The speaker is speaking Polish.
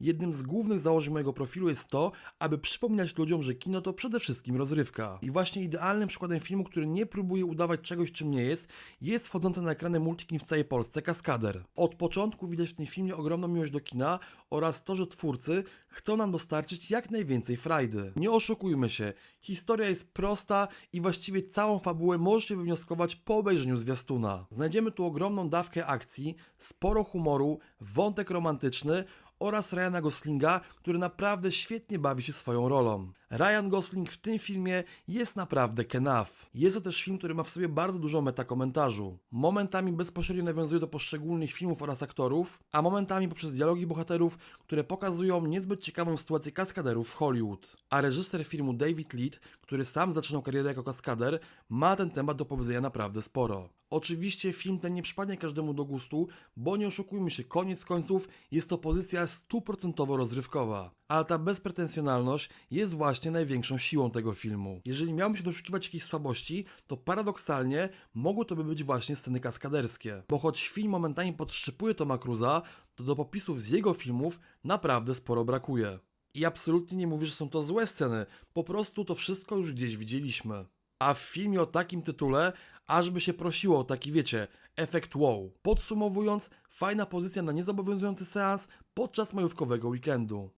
jednym z głównych założeń mojego profilu jest to, aby przypominać ludziom, że kino to przede wszystkim rozrywka. I właśnie idealnym przykładem filmu, który nie próbuje udawać czegoś, czym nie jest, jest wchodzący na ekrany multikin w całej Polsce Kaskader. Od początku widać w tym filmie ogromną miłość do kina oraz to, że twórcy chcą nam dostarczyć jak najwięcej frajdy. Nie oszukujmy się, historia jest prosta i właściwie całą fabułę możecie wywnioskować po obejrzeniu zwiastuna. Znajdziemy tu ogromną dawkę akcji, sporo humoru, wątek romantyczny oraz Ryana Goslinga, który naprawdę świetnie bawi się swoją rolą. Ryan Gosling w tym filmie jest naprawdę kenaf. Jest to też film, który ma w sobie bardzo dużo metakomentarzu. Momentami bezpośrednio nawiązuje do poszczególnych filmów oraz aktorów, a momentami poprzez dialogi bohaterów, które pokazują niezbyt ciekawą sytuację kaskaderów w Hollywood. A reżyser filmu David Lead, który sam zaczynał karierę jako kaskader, ma ten temat do powiedzenia naprawdę sporo. Oczywiście film ten nie przypadnie każdemu do gustu, bo nie oszukujmy się, koniec końców jest to pozycja stuprocentowo rozrywkowa. Ale ta bezpretensjonalność jest właśnie największą siłą tego filmu. Jeżeli miałbym się doszukiwać jakiejś słabości, to paradoksalnie mogły to by być właśnie sceny kaskaderskie. Bo choć film momentami podszczypuje Toma Cruza, to do popisów z jego filmów naprawdę sporo brakuje. I absolutnie nie mówię, że są to złe sceny, po prostu to wszystko już gdzieś widzieliśmy. A w filmie o takim tytule, aż by się prosiło o taki, wiecie, efekt wow. Podsumowując, fajna pozycja na niezobowiązujący seans podczas majówkowego weekendu.